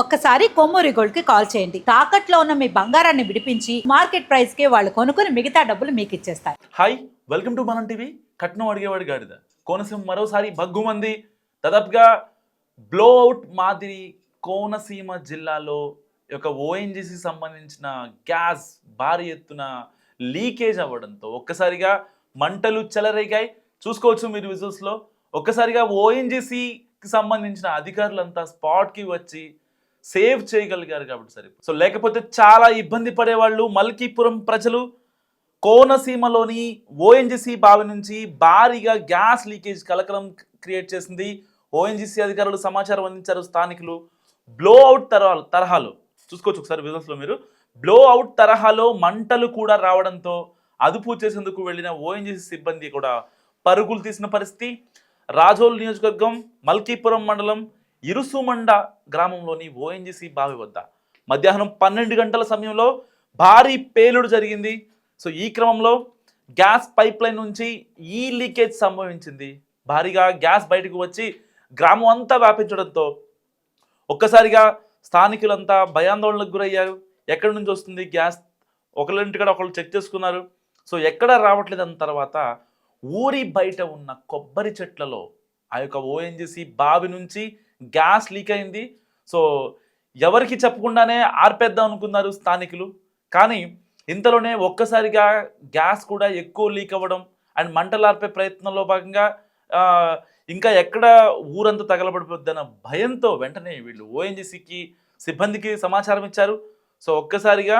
ఒక్కసారి కొమ్మూరి గోల్డ్కి కాల్ చేయండి. తాకట్లో ఉన్న మీ బంగారాన్ని విడిపించి మార్కెట్ ప్రైస్కి వాళ్ళు కొనుక్కుని మిగతా డబ్బులు మీకు ఇచ్చేస్తారు. Hi welcome to Manam TV. కట్నం అడిగేవాడి గాడిద. కోనసీమ మరోసారి బగ్గుమంది దాదాపుగా బ్లోఅవుట్ మాదిరి కోనసీమ జిల్లాలో యొక్క ఓఎన్జిసి సంబంధించిన గ్యాస్ భారీ ఎత్తున లీకేజ్ అవ్వడంతో ఒక్కసారిగా మంటలు చెలరేగాయి. చూసుకోవచ్చు మీరు విజువల్స్లో. ఒక్కసారిగా ఓఎన్జీసీకి సంబంధించిన అధికారులంతా స్పాట్కి వచ్చి సేవ్ చేయగలిగారు కాబట్టి సరే సో లేకపోతే చాలా ఇబ్బంది పడేవాళ్ళు మల్కీపురం ప్రజలు కోనసీమలోని ఓఎన్జిసి బావి నుంచి భారీగా గ్యాస్ లీకేజ్ కలకలం క్రియేట్ చేసింది. ఓఎన్జిసి అధికారులు సమాచారం అందించారు స్థానికులు. బ్లో అవుట్ తరహాలు తరహాలు. చూసుకోవచ్చు ఒకసారి విజువల్స్లో మీరు. బ్లో అవుట్ తరహాలో మంటలు కూడా రావడంతో అదుపు చేసేందుకు వెళ్ళిన ఓఎన్జిసి సిబ్బంది కూడా పరుగులు తీసిన పరిస్థితి. రాజోల్ నియోజకవర్గం మల్కీపురం మండలం ఇరుసుమండ గ్రామంలోని ఓఎన్జిసి బావి వద్ద మధ్యాహ్నం పన్నెండు గంటల సమయంలో భారీ పేలుడు జరిగింది. సో ఈ క్రమంలో గ్యాస్ పైప్ లైన్ నుంచి ఈ లీకేజ్ సంభవించింది. భారీగా గ్యాస్ బయటకు వచ్చి గ్రామం అంతా వ్యాపించడంతో ఒక్కసారిగా స్థానికులంతా భయాందోళనకు గురయ్యారు. ఎక్కడి నుంచి వస్తుంది గ్యాస్? ఒకళ్ళింటికాడ ఒకళ్ళు చెక్ చేసుకున్నారు. సో ఎక్కడ రావట్లేదు అన్న తర్వాత ఊరి బయట ఉన్న కొబ్బరి చెట్లలో ఆ యొక్క ఓఎన్జిసి బావి నుంచి గ్యాస్ లీక్ అయింది. సో ఎవరికి చెప్పకుండానే ఆర్పేద్దాం అనుకున్నారు స్థానికులు. కానీ ఇంతలోనే ఒక్కసారిగా గ్యాస్ కూడా ఎక్కువ లీక్ అవ్వడం అండ్ మంటలు ఆర్పే ప్రయత్నంలో భాగంగా ఇంకా ఎక్కడ ఊరంతా తగలబడిపోద్దన్న భయంతో వెంటనే వీళ్ళు ఓఎన్జీసీకి సిబ్బందికి సమాచారం ఇచ్చారు. సో ఒక్కసారిగా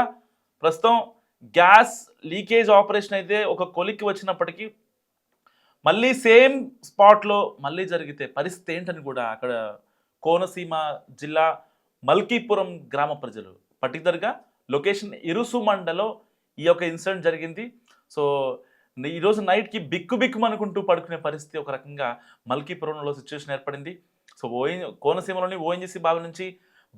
ప్రస్తుతం గ్యాస్ లీకేజ్ ఆపరేషన్ అయితే ఒక కొలిక్కి వచ్చినప్పటికీ మళ్ళీ సేమ్ స్పాట్లో మళ్ళీ జరిగితే పరిస్థితి ఏంటని కూడా అక్కడ కోనసీమ జిల్లా మల్కీపురం గ్రామ ప్రజలు. పర్టికులర్గా లొకేషన్ ఇరుసుమండలో ఈ యొక్క ఇన్సిడెంట్ జరిగింది. సో ఈరోజు నైట్కి బిక్కు బిక్కు అనుకుంటూ పడుకునే పరిస్థితి ఒక రకంగా మల్కీపురంలో సిచ్యువేషన్ ఏర్పడింది. సో ఓఎన్ కోనసీమలోని ఓఎన్జీసీ బావి నుంచి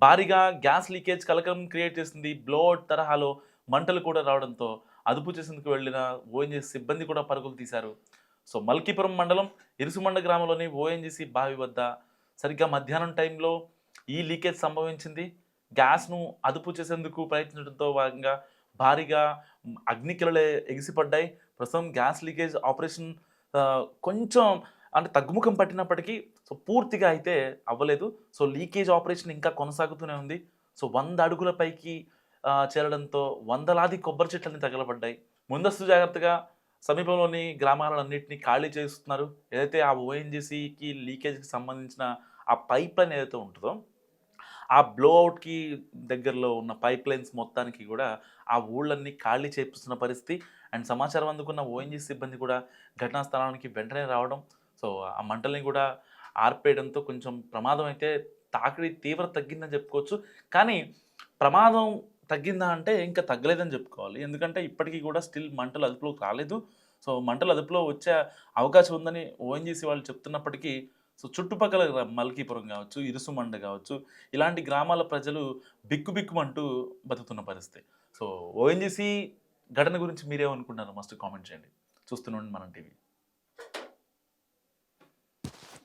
భారీగా గ్యాస్ లీకేజ్ కలకలం క్రియేట్ చేసింది. బ్లోట్ తరహాలో మంటలు కూడా రావడంతో అదుపు చేసేందుకు వెళ్ళిన ఓఎన్జీసీ సిబ్బంది కూడా పరుగులు తీశారు. సో మల్కీపురం మండలం ఇరుసుమండ గ్రామంలోని ఓఎన్జీసీ బావి వద్ద సరిగ్గా మధ్యాహ్నం టైంలో ఈ లీకేజ్ సంభవించింది. గ్యాస్ను అదుపు చేసేందుకు ప్రయత్నించడంతో భాగంగా భారీగా అగ్నికిలలే ఎగిసిపడ్డాయి. ప్రస్తుతం గ్యాస్ లీకేజ్ ఆపరేషన్ కొంచెం అంటే తగ్గుముఖం పట్టినప్పటికీ సో పూర్తిగా అయితే అవ్వలేదు. సో లీకేజ్ ఆపరేషన్ ఇంకా కొనసాగుతూనే ఉంది. సో వంద అడుగుల పైకి చేరడంతో వందలాది కొబ్బరి చెట్లని తగలబడ్డాయి. ముందస్తు జాగ్రత్తగా సమీపంలోని గ్రామాలన్నింటినీ ఖాళీ చేస్తున్నారు. ఏదైతే ఆ ఓఎన్జీసీకి లీకేజ్కి సంబంధించిన ఆ పైప్ లైన్ ఏదైతే ఉంటుందో ఆ బ్లోఅవుట్కి దగ్గరలో ఉన్న పైప్ లైన్స్ మొత్తానికి కూడా ఆ ఊళ్ళన్నీ ఖాళీ చేపిస్తున్న పరిస్థితి. అండ్ సమాచారం అందుకున్న ఓఎన్జీ సిబ్బంది కూడా ఘటనా స్థలానికి వెంటనే రావడం. సో ఆ మంటల్ని కూడా ఆర్పేయడంతో కొంచెం ప్రమాదం అయితే తాకిడి తీవ్ర తగ్గిందని చెప్పుకోవచ్చు. కానీ ప్రమాదం తగ్గిందా అంటే ఇంకా తగ్గలేదని చెప్పుకోవాలి. ఎందుకంటే ఇప్పటికీ కూడా స్టిల్ మంటలు అదుపులోకి రాలేదు. సో మంటలు అదుపులో వచ్చే అవకాశం ఉందని ఓఎన్జీసీ వాళ్ళు చెప్తున్నప్పటికీ సో చుట్టుపక్కల మల్కీపురం కావచ్చు ఇరుసుమండ కావచ్చు ఇలాంటి గ్రామాల ప్రజలు బిక్కుబిక్కుమంటూ బతుకుతున్న పరిస్థితి. సో ఓఎన్జీసీ ఘటన గురించి మీరేమనుకుంటున్నారు? మస్ట్ కామెంట్ చేయండి. చూస్తున్నాండి మనం టీవీ.